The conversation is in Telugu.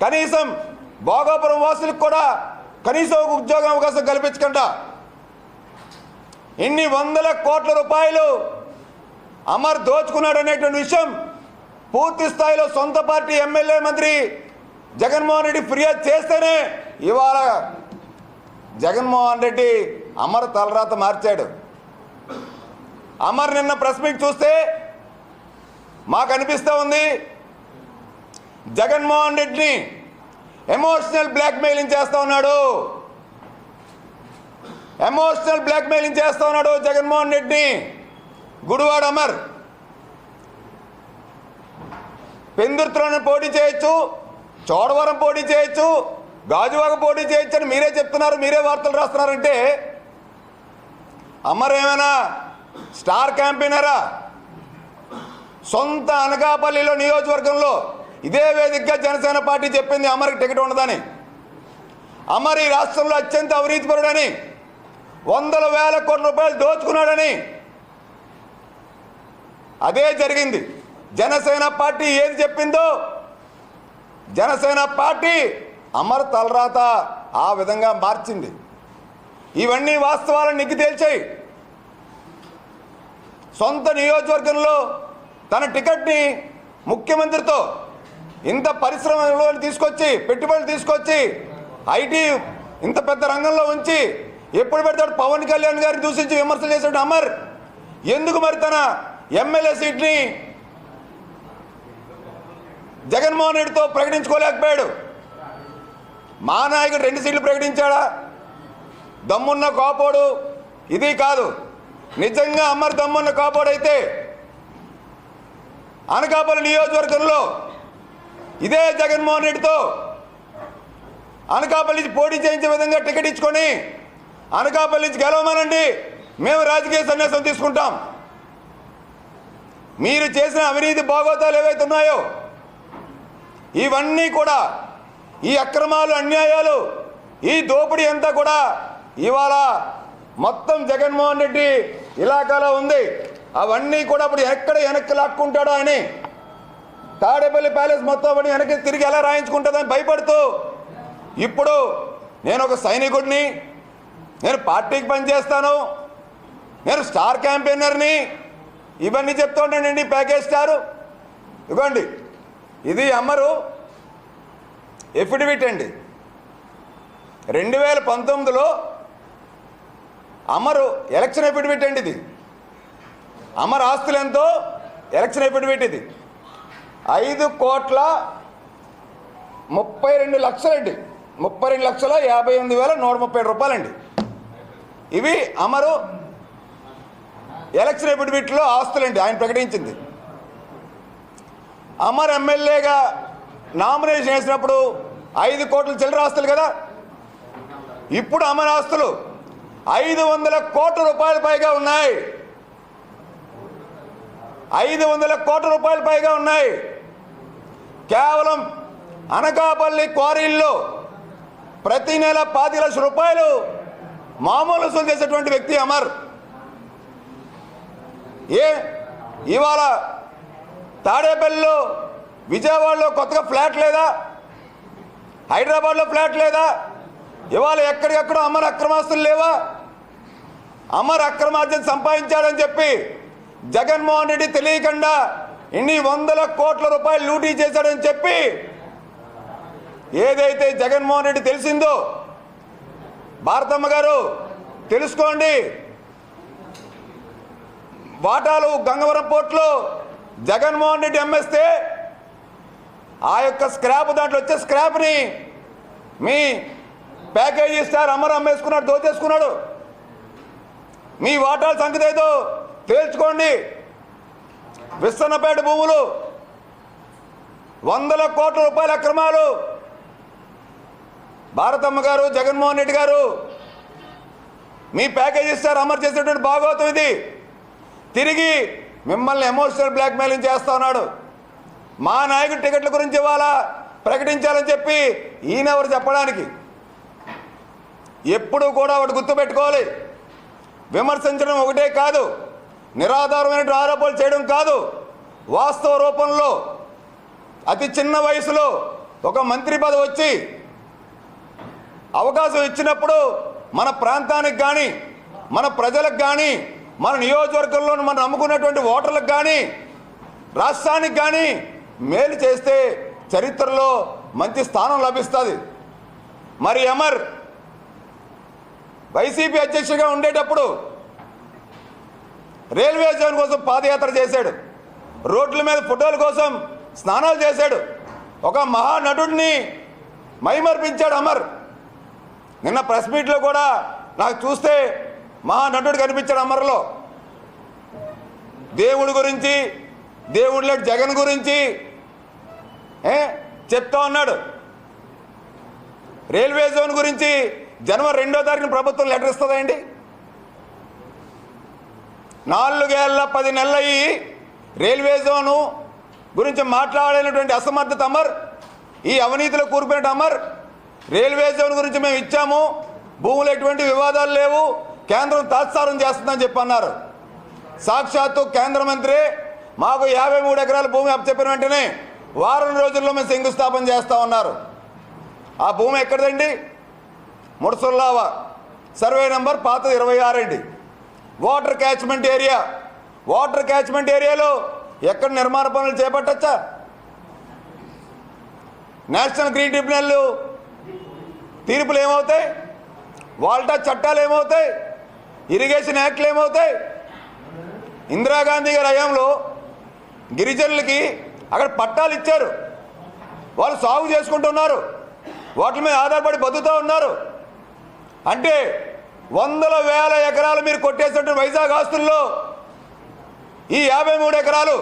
కనీసం భోగాపురం వాసులకు కూడా కనీసం ఒక ఉద్యోగ అవకాశం కల్పించకుండా ఇన్ని వందల కోట్ల రూపాయలు అమర్ దోచుకున్నాడు అనేటువంటి విషయం పూర్తి స్థాయిలో సొంత పార్టీ ఎమ్మెల్యే మంత్రి జగన్మోహన్ రెడ్డి ఫిర్యాదు చేస్తేనే ఇవాళ జగన్మోహన్ రెడ్డి అమర్ తలరాత మార్చాడు. అమర్ నిన్న ప్రెస్ మీట్ చూస్తే మాకు అనిపిస్తూ ఉంది జగన్మోహన్ రెడ్డిని ఎమోషనల్ బ్లాక్మెయిలింగ్ చేస్తూ ఉన్నాడు. ఎమోషనల్ బ్లాక్మెయిలింగ్ చేస్తూ ఉన్నాడు జగన్మోహన్ రెడ్డిని. గుడివాడ అమర్. పెందుర్తులను పోటీ చేయొచ్చు చోడవరం పోటీ చేయొచ్చు గాజువాక పోటీ చేయొచ్చు అని మీరే చెప్తున్నారు మీరే వార్తలు రాస్తున్నారంటే అమర్ ఏమైనా స్టార్ క్యాంపెయినరా? సొంత అనకాపల్లిలో నియోజకవర్గంలో ఇదే వేదికగా జనసేన పార్టీ చెప్పింది అమరికి టికెట్ ఉండదని. అమర్ ఈ రాష్ట్రంలో అత్యంత అవినీతిపరుడని వందల వేల కోట్ల రూపాయలు దోచుకున్నాడని. అదే జరిగింది. జనసేన పార్టీ ఏది చెప్పిందో జనసేన పార్టీ అమర్ తలరాత ఆ విధంగా మార్చింది. ఇవన్నీ వాస్తవాలను నిగ్గు తేల్చాయి. సొంత నియోజకవర్గంలో తన టికెట్ని ముఖ్యమంత్రితో ఇంత పరిశ్రమలో తీసుకొచ్చి పెట్టుబడులు తీసుకొచ్చి ఐటీ ఇంత పెద్ద రంగంలో ఉంచి ఎప్పుడు పెడతాడు పవన్ కళ్యాణ్ గారిని దూషించి విమర్శలు చేసాడు అమర్. ఎందుకు మరి తన ఎమ్మెల్యే సీట్ని జగన్మోహన్ రెడ్డితో ప్రకటించుకోలేకపోయాడు? మా నాయకుడు రెండు సీట్లు ప్రకటించాడా? దమ్మున్న కోపోడు ఇది కాదు. నిజంగా అమర్ దమ్మున్న కోపోడైతే అనకాపల్లి నియోజకవర్గంలో ఇదే జగన్మోహన్ రెడ్డితో అనకాపల్లి నుంచి పోటీ చేయించే విధంగా టికెట్ ఇచ్చుకొని అనకాపల్లి నుంచి గెలవమనండి. మేము రాజకీయ సన్యాసం తీసుకుంటాం. మీరు చేసిన అవినీతి బాగోతాలు ఏవైతే ఉన్నాయో ఇవన్నీ కూడా ఈ అక్రమాలు అన్యాయాలు ఈ దోపిడీ అంతా కూడా ఇవాళ మొత్తం జగన్మోహన్ రెడ్డి ఇలాకాలో ఉంది. అవన్నీ కూడా ఇప్పుడు ఎక్కడ వెనక్కి లాక్కుంటాడో అని తాడేపల్లి ప్యాలెస్ మొత్తం అని వెనక్కి తిరిగి ఎలా రాయించుకుంటుందని భయపడుతూ ఇప్పుడు నేను ఒక సైనికుడిని నేను పార్టీకి పనిచేస్తాను నేను స్టార్ క్యాంపెయినర్ని ఇవన్నీ చెప్తూ ఉంటానండి ప్యాకేజ్ స్టారు. ఇవ్వండి. ఇది అమ్మరు ఎఫిడవిట్ అండి. రెండు వేల పంతొమ్మిదిలో అమరు ఎలక్షన్ ఎఫిడవిట్ అండి ఇది. అమర్ ఆస్తులు ఎంతో ఎలక్షన్ ఎఫిడవిట్ ఇది. ఐదు కోట్ల ముప్పై రెండు లక్షలండి. ముప్పై రెండు లక్షల యాభై ఎనిమిది వేల నూట ముప్పై రూపాయలండి. ఇవి అమరు ఎలక్షన్ ఎఫిడవిట్లో ఆస్తులండి ఆయన ప్రకటించింది. అమర్ ఎమ్మెల్యేగా నామినేషన్ వేసినప్పుడు ఐదు కోట్ల చిల్లర ఆస్తులు కదా? ఇప్పుడు అమర్ ఆస్తులు ఐదు వందల కోట్ల రూపాయల పైగా ఉన్నాయి. ఐదు వందల కోట్ల రూపాయల పైగా ఉన్నాయి. కేవలం అనకాపల్లి క్వారీల్లో ప్రతి నెల పాతి లక్షల రూపాయలు మామూలు వసూలు చేసేటువంటి వ్యక్తి అమర్. ఏ ఇవాళ తాడేపల్లిలో విజయవాడలో కొత్తగా ఫ్లాట్ లేదా? హైదరాబాద్లో ఫ్లాట్ లేదా? ఇవాళ ఎక్కడికెక్కడ అమర్ అక్రమాస్తులు లేవా? అమర్ అక్రమార్జన సంపాదించాడని చెప్పి జగన్మోహన్ రెడ్డి తెలియకుండా ఇన్ని వందల కోట్ల రూపాయలు లూటీ చేశాడని చెప్పి ఏదైతే జగన్మోహన్ రెడ్డి తెలిసిందో భారతమ్మ గారు తెలుసుకోండి. వాటాలు గంగవరం పోర్టులో జగన్మోహన్ రెడ్డి అమ్మేస్తే ఆ యొక్క స్క్రాప్ దాంట్లో వచ్చే స్క్రాప్ని మీ ప్యాకేజీ స్టార్ అమర్ అమ్మేసుకున్నాడు దోచేసుకున్నాడు. మీ వాటాల సంగతి ఏదో తేల్చుకోండి. విస్తన్నపేట భూములు వందల కోట్ల రూపాయల అక్రమాలు. భారతమ్మ గారు జగన్మోహన్ రెడ్డి గారు మీ ప్యాకేజ్ ఇస్తారు అమలు చేసినటువంటి భాగవతం ఇది. తిరిగి మిమ్మల్ని ఎమోషనల్ బ్లాక్మెయిలింగ్ చేస్తా ఉన్నాడు. మా నాయకుడు టికెట్ల గురించి ఇవాళ ప్రకటించాలని చెప్పి ఈయనెవరు చెప్పడానికి? ఎప్పుడు కూడా ఒకటి గుర్తుపెట్టుకోవాలి. విమర్శించడం ఒకటే కాదు. నిరాధారమైన ఆరోపణలు చేయడం కాదు. వాస్తవ రూపంలో అతి చిన్న వయసులో ఒక మంత్రి పదవి వచ్చి అవకాశం ఇచ్చినప్పుడు మన ప్రాంతానికి కానీ మన ప్రజలకు కానీ మన నియోజకవర్గంలో మనం నమ్ముకున్నటువంటి ఓటర్లకు కానీ రాష్ట్రానికి కానీ మేలు చేస్తే చరిత్రలో మంచి స్థానం లభిస్తుంది. మరి అమర్ వైసీపీ అధ్యక్షుడిగా ఉండేటప్పుడు రైల్వే జోన్ కోసం పాదయాత్ర చేశాడు. రోడ్ల మీద ఫోటోల కోసం స్నానాలు చేశాడు. ఒక మహానటుడిని మైమర్పించాడు అమర్. నిన్న ప్రెస్ మీట్లో కూడా నాకు చూస్తే మహానటుడు కనిపించాడు అమర్లో. దేవుడి గురించి దేవుడిలో జగన్ గురించి చెప్తా ఉన్నాడు. రైల్వే జోన్ గురించి జనవరి రెండో తారీఖున ప్రభుత్వం లెటర్ ఇస్తుందండి నాలుగేళ్ళ పది నెలలయ్యి రైల్వే జోను గురించి మాట్లాడలేనటువంటి అసమర్థత అమర్ ఈ అవినీతిలో కూరుకునేట అమర్ రైల్వే జోన్ గురించి మేము ఇచ్చాము భూములు ఎటువంటి వివాదాలు లేవు కేంద్రం తాత్సారం చేస్తుందని చెప్పి అన్నారు. సాక్షాత్తు కేంద్ర మంత్రి మాకు యాభై మూడు ఎకరాల భూమి అప్పచెప్పిన వెంటనే వారం రోజుల్లో మేము శంకుస్థాపన చేస్తా ఉన్నారు. ఆ భూమి ఎక్కడదండి? ముడసుల్లావా సర్వే నెంబర్ పాత ఇరవై ఆరు water catchment area. Water catchment ఏరియాలో ఎక్కడ నిర్మాణ పనులు చేపట్టచ్చా? నేషనల్ గ్రీన్ ట్రిబ్యునల్ తీర్పులు ఏమవుతాయి? వాల్టా చట్టాలు ఏమవుతాయి? ఇరిగేషన్ యాక్ట్లు ఏమవుతాయి? ఇందిరాగాంధీ గారి హయాంలో గిరిజనులకి అక్కడ పట్టాలు ఇచ్చారు. వాళ్ళు సాగు చేసుకుంటున్నారు. వాటి మీద ఆధారపడి బతుకుతూ ఉన్నారు. అంటే వందల వేల ఎకరాలు మీరు కొట్టేసినటువంటి వైజాగ్ ఆస్తుల్లో ఈ యాభై మూడు ఎకరాలు